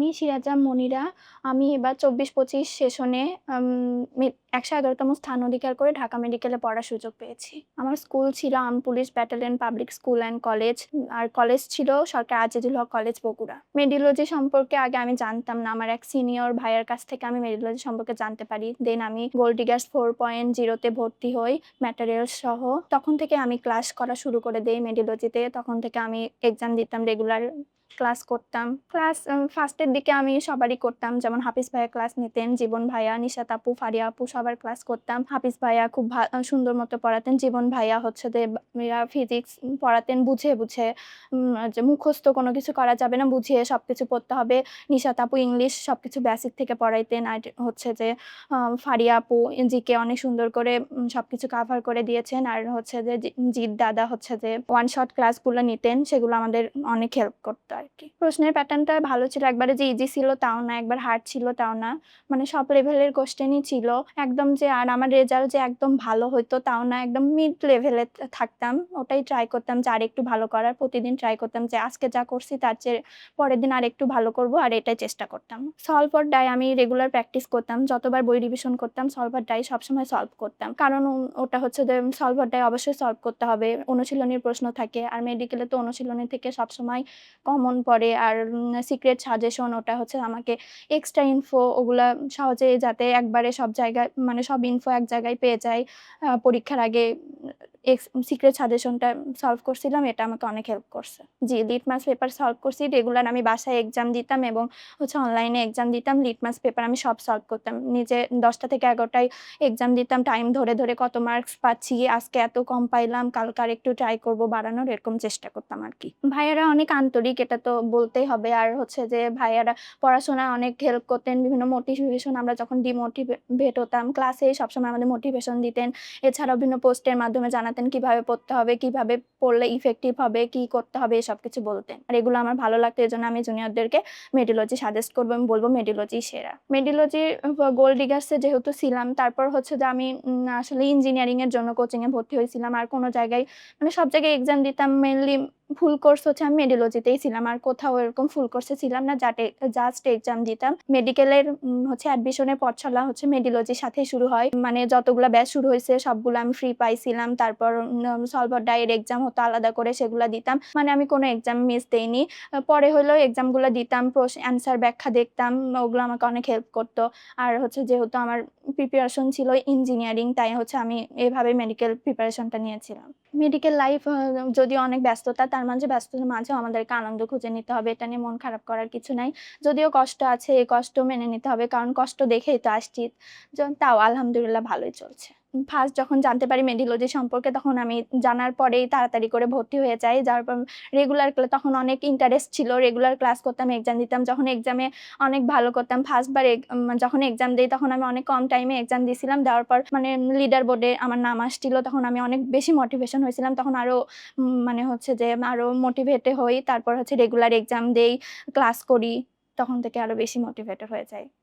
আমি সিরাজা মনিরা। আমি এবার ২৪-২৫ সেশনে আম মে ১১১তম স্থান অধিকার করে ঢাকা মেডিকেলে পড়ার সুযোগ পেয়েছি। আমার স্কুল ছিল আম police battalion public school and college. R college ছিল সরকার আজিজুল হক কলেজ বগুড়া। মেডিওলজি সম্পর্কে আগে আমি জানতাম না। আমার এক সিনিয়র ভাইয়ের কাছ থেকে আমি মেডিওলজি সম্পর্কে জানতে পারি। দেন আমি গোল্ড ডিগার্স 4.0 তে ভর্তি হই ম্যাটেরিয়ালস সহ। তখন থেকে আমি ক্লাস করা শুরু করে দেই মেডিওলজিতে। তখন থেকে আমি এক্সাম দিতাম রেগুলার ক্লাস করতাম। ক্লাস ফার্স্টের দিকে আমি সবারই করতাম। যেমন হাফিজ ভাইয়া ক্লাস নিতেন, জীবন ভাইয়া, নিশাত আপু, ফারিয়া আপু সবার ক্লাস করতাম। হাফিজ ভাইয়া খুব সুন্দর মতো পড়াতেন। জীবন ভাইয়া হচ্ছে যে ফিজিক্স পড়াতেন বুঝে, বুঝে যে মুখস্থ কোনো কিছু করা যাবে না, বুঝিয়ে সবকিছু পড়তে হবে। নিশাত আপু ইংলিশ সবকিছু বেসিক থেকে পড়াইতেন। আর হচ্ছে যে ফারিয়া আপু জিকে অনেক সুন্দর করে সব কিছু কাভার করে দিয়েছেন। আর হচ্ছে যে জিৎ দাদা হচ্ছে যে ওয়ান শট ক্লাসগুলো নিতেন। সেগুলো আমাদের অনেক হেল্প করতো আর কি প্রশ্নের প্যাটার্নটা ভালো ছিল। একবারে যে ইজি ছিল তাও না, একবার হার্ড ছিল তাও না। মানে সব লেভেলের কোয়েশ্চেনই ছিল। একদম যে, আর আমার রেজাল্ট যে একদম ভালো হইতো তাও না। একদম মিড লেভেলে থাকতাম। ওটাই ট্রাই করতাম যে আরেকটু ভালো করার। প্রতিদিন ট্রাই করতাম যে, আজকে যা করছি তার চেয়ে পরের দিন আরেকটু ভালো করব, আর এটাই চেষ্টা করতাম। সলভ অর ডাই আমি রেগুলার প্র্যাকটিস করতাম। যতবার বই রিভিশন করতাম সলভ অর ডাই সবসময় সলভ করতাম। কারণ ওটা হচ্ছে যে সলভ অর ডাই অবশ্যই সলভ করতে হবে। অনুশীলনীর প্রশ্ন থাকে। আর মেডিকেলে তো অনুশীলনী থেকে সবসময় কমন পড়ে। আর সিক্রেট সাজেশন ওটা হচ্ছে আমাকে এক্সট্রা ইনফো ওগুলা সহজে যাতে একবারে সব জায়গায় মানে সব ইনফো এক জায়গায় পেয়ে যাই। পরীক্ষার আগে সিক্রেট সাজেশনটা সলভ করছিলাম। এটা আমাকে অনেক হেল্প করছে। জি, লিটমাস পেপার সলভ করছি। রেগুলার আমি বাসায় এক্সাম দিতাম এবং হচ্ছে অনলাইনে এক্সাম দিতাম। লিটমাস পেপার আমি সব সলভ করতাম। নিজে ১০টা থেকে ১১টায় এক্সাম দিতাম। টাইম ধরে, ধরে কত মার্কস পাচ্ছি, আজকে এত কম পাইলাম, কালকে আরেকটু ট্রাই করব বাড়ানোর এরকম চেষ্টা করতাম আর কি ভাইয়ারা অনেক আন্তরিক এটা তো বলতেই হবে। আর হচ্ছে যে ভাইয়ারা পড়াশোনা অনেক হেল্প করতেন। বিভিন্ন মোটিভেশন আমরা যখন ডিমোটিভেট হতাম ক্লাসে সবসময় আমাদের মোটিভেশন দিতেন। এছাড়াও বিভিন্ন পোস্টের মাধ্যমে জানাতেন কীভাবে পড়তে হবে, কীভাবে পড়লে ইফেক্টিভ হবে, কি করতে হবে এসব কিছু বলতেন। আর এগুলো আমার ভালো লাগতো। এই জন্য আমি জুনিয়রদেরকে মেডিলজি সাজেস্ট করব আমি বলব মেডিলজি সেরা। মেডিলজির গোল্ড ডিগার্সে যেহেতু ছিলাম তারপর হচ্ছে যে আমি আসলে ইঞ্জিনিয়ারিংয়ের জন্য কোচিংয়ে ভর্তি হয়েছিলাম আর কোনো জায়গায় মানে সব জায়গায় এক্সাম দিতাম মেইনলি ফুল কোর্স হচ্ছে, আমি মেডিলজিতেই ছিলাম। আর কোথাও এরকম ফুল কোর্সে ছিলাম না। যাতে জাস্ট এক্সাম দিতাম। মেডিকেলের হচ্ছে অ্যাডমিশনের পথচলা হচ্ছে মেডিলজির সাথে শুরু হয়। মানে যতগুলা ব্যাচ শুরু হয়েছে, সবগুলো আমি ফ্রি পাইছিলাম। তারপর, উম সলভ অর ডাই এর এক্সাম হতো, আলাদা করে সেগুলা দিতাম। মানে আমি কোনো এক্সাম মিস দেইনি। পরে হইলেও এক্সামগুলো দিতাম। অ্যান্সার ব্যাখ্যা দেখতাম। ওগুলো আমাকে অনেক হেল্প করতো। আর হচ্ছে যেহেতু আমার প্রিপারেশন ছিল ইঞ্জিনিয়ারিং তাই হচ্ছে আমি এভাবে মেডিকেল প্রিপারেশনটা নিয়েছিলাম। মেডিকেল লাইফ যদি অনেক ব্যস্ততা মাঝে ব্যস্ততার মাঝেও আমাদেরকে আনন্দ খুঁজে নিতে হবে। এটা নিয়ে মন খারাপ করার কিছু নাই। যদিও কষ্ট আছে, এই কষ্ট মেনে নিতে হবে। কারণ কষ্ট দেখেই তো আসছি। তাও আলহামদুলিল্লাহ ভালোই চলছে। ফার্স্ট যখন জানতে পারি মেডিলজি সম্পর্কে তখন আমি জানার পরেই তাড়াতাড়ি করে ভর্তি হয়ে যাই। যার পর রেগুলার তখন অনেক ইন্টারেস্ট ছিল। রেগুলার ক্লাস করতাম, এক্সাম দিতাম। যখন এক্সামে অনেক ভালো করতাম। ফার্স্ট বার যখন এক্সাম দিই তখন আমি অনেক কম টাইমে এক্সাম দিয়েছিলাম দেওয়ার পর মানে লিডার বোর্ডে আমার নাম আসছিল। তখন আমি অনেক বেশি মোটিভেশন হয়েছিলাম। তখন আরও মানে হচ্ছে যে আরও মোটিভেট হই। তারপর হচ্ছে রেগুলার এক্সাম দেই, ক্লাস করি। তখন থেকে আরও বেশি মোটিভেটেড হয়ে যাই।